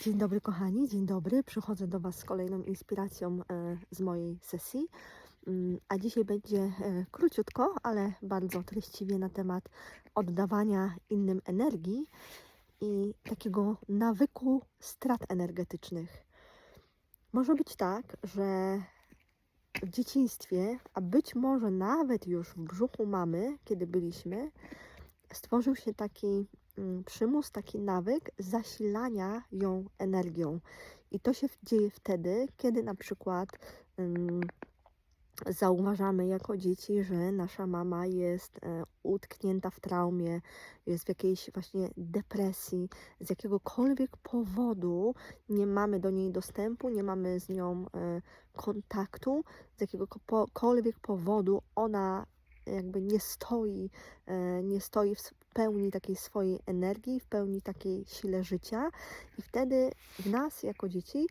Dzień dobry kochani, dzień dobry. Przychodzę do Was z kolejną inspiracją e, z mojej sesji. Mm, A dzisiaj będzie e, króciutko, ale bardzo treściwie na temat oddawania innym energii i takiego nawyku strat energetycznych. Może być tak, że w dzieciństwie, a być może nawet już w brzuchu mamy, kiedy byliśmy, stworzył się taki przymus, taki nawyk zasilania ją energią. I to się dzieje wtedy, kiedy na przykład ym, zauważamy jako dzieci, że nasza mama jest e, utknięta w traumie, jest w jakiejś właśnie depresji, z jakiegokolwiek powodu nie mamy do niej dostępu, nie mamy z nią e, kontaktu, z jakiegokolwiek powodu ona jakby nie stoi, e, nie stoi w pełni takiej swojej energii, w pełni takiej sile życia i wtedy w nas jako dzieci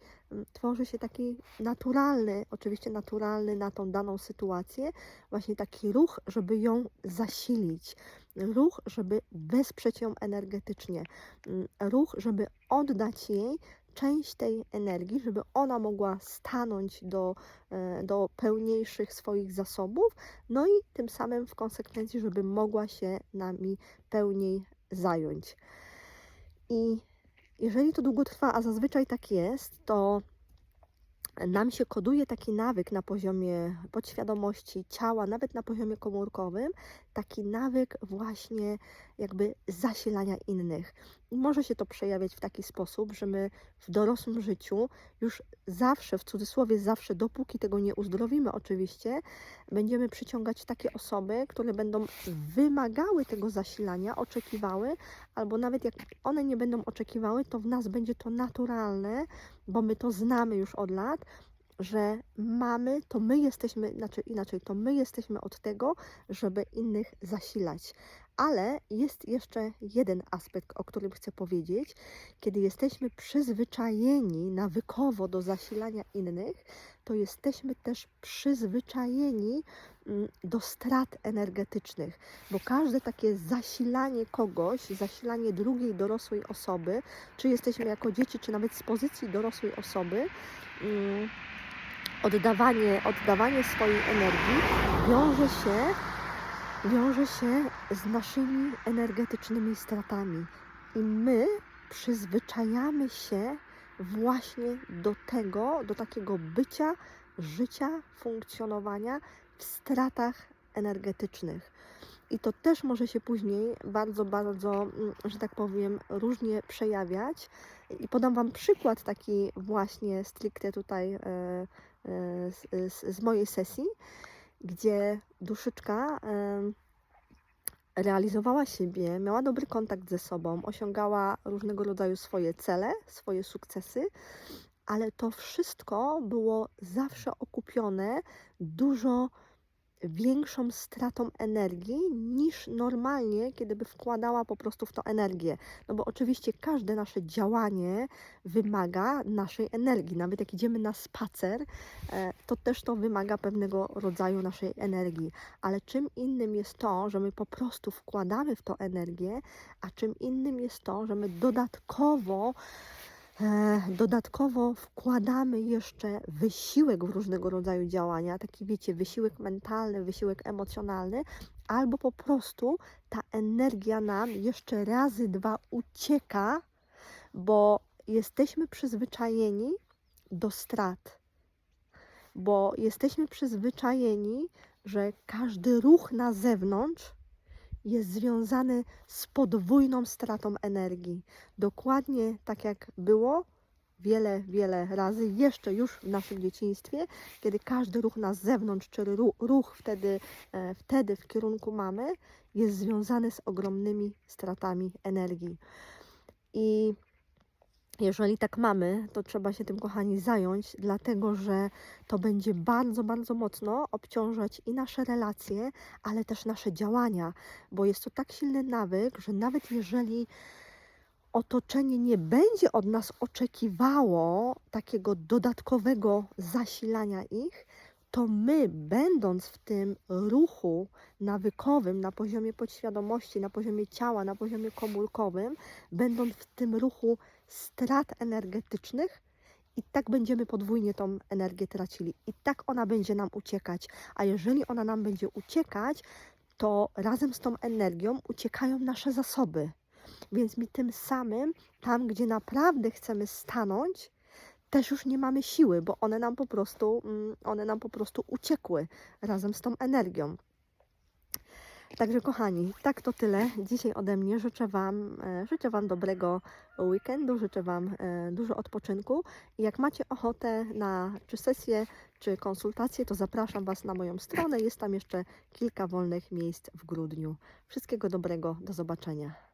tworzy się taki naturalny, oczywiście naturalny na tą daną sytuację, właśnie taki ruch, żeby ją zasilić. Ruch, żeby wesprzeć ją energetycznie. Ruch, żeby oddać jej część tej energii, żeby ona mogła stanąć do, e, do pełniejszych swoich zasobów, no i tym samym w konsekwencji, żeby mogła się nami pełniej zająć. I jeżeli to długo trwa, a zazwyczaj tak jest, to nam się koduje taki nawyk na poziomie podświadomości ciała, nawet na poziomie komórkowym, taki nawyk właśnie jakby zasilania innych. I może się to przejawiać w taki sposób, że my w dorosłym życiu już zawsze, w cudzysłowie zawsze, dopóki tego nie uzdrowimy oczywiście, będziemy przyciągać takie osoby, które będą wymagały tego zasilania, oczekiwały, albo nawet jak one nie będą oczekiwały, to w nas będzie to naturalne, bo my to znamy już od lat, że mamy, to my jesteśmy, znaczy inaczej, to my jesteśmy od tego, żeby innych zasilać. Ale jest jeszcze jeden aspekt, o którym chcę powiedzieć. Kiedy jesteśmy przyzwyczajeni nawykowo do zasilania innych, to jesteśmy też przyzwyczajeni mm, do strat energetycznych, bo każde takie zasilanie kogoś, zasilanie drugiej dorosłej osoby, czy jesteśmy jako dzieci, czy nawet z pozycji dorosłej osoby, mm, oddawanie, oddawanie swojej energii wiąże się, wiąże się z naszymi energetycznymi stratami. I my przyzwyczajamy się właśnie do tego, do takiego bycia, życia, funkcjonowania w stratach energetycznych. I to też może się później bardzo, bardzo, mm, że tak powiem, różnie przejawiać. I podam Wam przykład taki właśnie stricte tutaj e, z, z, mojej sesji, gdzie duszyczka realizowała siebie, miała dobry kontakt ze sobą, osiągała różnego rodzaju swoje cele, swoje sukcesy, ale to wszystko było zawsze okupione dużo większą stratą energii niż normalnie, kiedy by wkładała po prostu w to energię. No bo oczywiście każde nasze działanie wymaga naszej energii. Nawet jak idziemy na spacer, e, to też to wymaga pewnego rodzaju naszej energii. Ale czym innym jest to, że my po prostu wkładamy w to energię, a czym innym jest to, że my dodatkowo Dodatkowo wkładamy jeszcze wysiłek w różnego rodzaju działania, taki wiecie, wysiłek mentalny, wysiłek emocjonalny, albo po prostu ta energia nam jeszcze razy dwa ucieka, bo jesteśmy przyzwyczajeni do strat, bo jesteśmy przyzwyczajeni, że każdy ruch na zewnątrz jest związany z podwójną stratą energii. Dokładnie tak jak było wiele, wiele razy, jeszcze już w naszym dzieciństwie, kiedy każdy ruch na zewnątrz, ru- ruch wtedy, e, wtedy w kierunku mamy, jest związany z ogromnymi stratami energii. I jeżeli tak mamy, to trzeba się tym, kochani, zająć, dlatego że to będzie bardzo, bardzo mocno obciążać i nasze relacje, ale też nasze działania, bo jest to tak silny nawyk, że nawet jeżeli otoczenie nie będzie od nas oczekiwało takiego dodatkowego zasilania ich, to my, będąc w tym ruchu nawykowym na poziomie podświadomości, na poziomie ciała, na poziomie komórkowym, będąc w tym ruchu strat energetycznych i tak będziemy podwójnie tą energię tracili. I tak ona będzie nam uciekać. A jeżeli ona nam będzie uciekać, to razem z tą energią uciekają nasze zasoby. Więc my tym samym, tam gdzie naprawdę chcemy stanąć, też już nie mamy siły, bo one nam po prostu, mm, one nam po prostu uciekły razem z tą energią. Także kochani, tak to tyle dzisiaj ode mnie. Życzę Wam, e, życzę Wam dobrego weekendu, życzę Wam e, dużo odpoczynku i jak macie ochotę na czy sesję, czy konsultację, to zapraszam Was na moją stronę. Jest tam jeszcze kilka wolnych miejsc w grudniu. Wszystkiego dobrego, do zobaczenia.